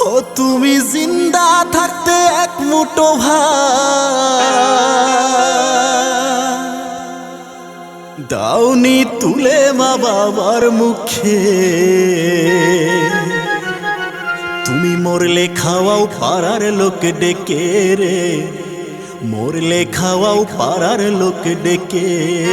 ও, তুমি জিন্দা থাকতে এক মুঠো ভাত। দাউনি তুলে মা বাবার মুখে। তুমি মরলে খাওয়াও পাড়ার লোক ডেকে রে। মরলে খাওয়াও পাড়ার লোক ডেকে।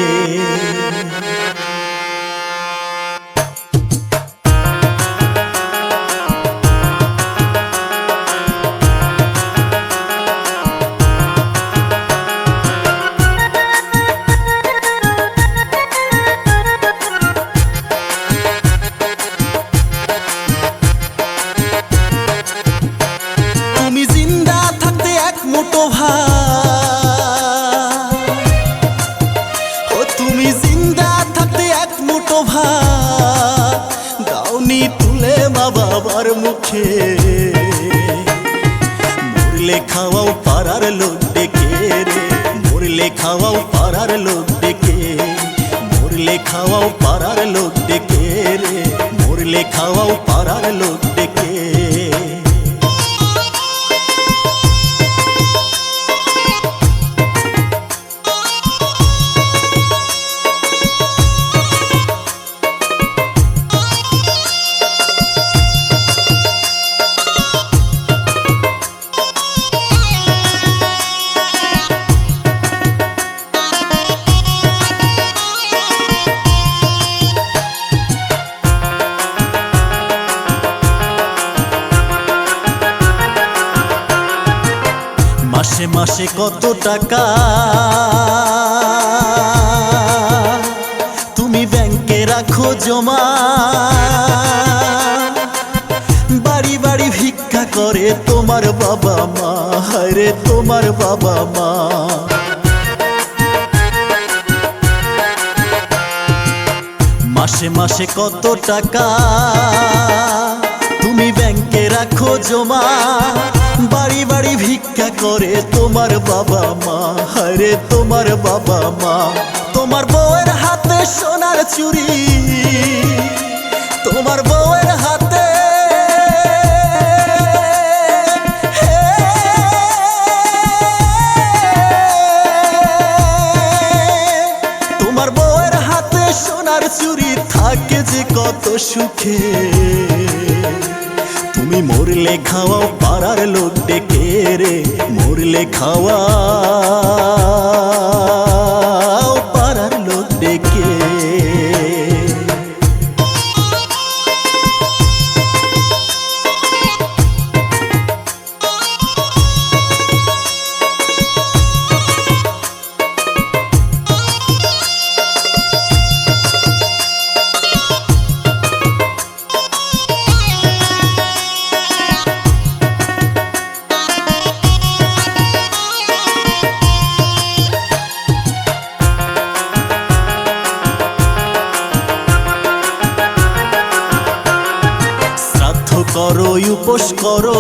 ভাত দাউনি তুলে মা বাবার মুখে। মরলে খাওয়াও পাড়ার লোক ডেকে রে? মরলে খাওয়াও পাড়ার লোক ডেকে মরলে খাওয়াও পাড়ার লোক ডেকে রে? মরলে খাওয়াও পাড়ার লোক মাসে মাসে কত টাকা? তুমি ব্যাংকে রাখো জমা। বাড়ি বাড়ি ভিক্ষা করে তোমার বাবা মা। রে, তোমার বাবা মা। মাসে মাসে কত টাকা? তুমি ব্যাংকে রাখো জমা। বাড়ি বাড়ি ভিক্ষা করে তোমার বাবা মা। হরে তোমার বাবা মা। তোমার বউয়ের হাতে সোনার চুরি তোমার বউয়ের হাতে তোমার বউয়ের হাতে সোনার চুরি থাকে যে কত সুখে। তুমি মরলে খাওয়াও পাড়ার লোক ডেকে রে মরলে খাওয়া। করো, উপোস করো।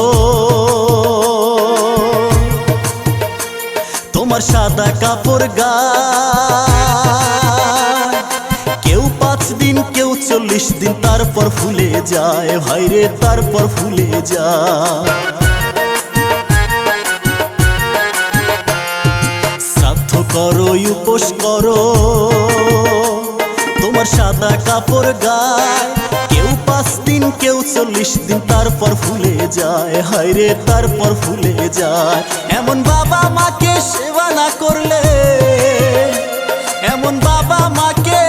তোমার সাদা কাপড় গা। কেউ পাঁচ দিন, কেউ চল্লিশ দিন, তারপর ফুলে যায়। ভাইরে তারপর ফুলে যায়। করো, উপোস করো। কাপড় গায়। কেউ পাঁচ দিন, কেউ চল্লিশ দিন, তারপর ফুলে যায়। হায়রে তারপর ফুলে যায়। এমন বাবা মাকে সেবা না করলে, এমন বাবা মাকে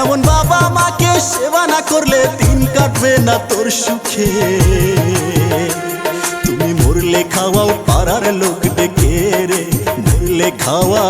এমন বাবা মাকে সেবা না করলে দিন কাটবে না তোর সুখে। মরলে খাওয়াও পাড়ার লোক ডেকে রে মরলে খাওয়া।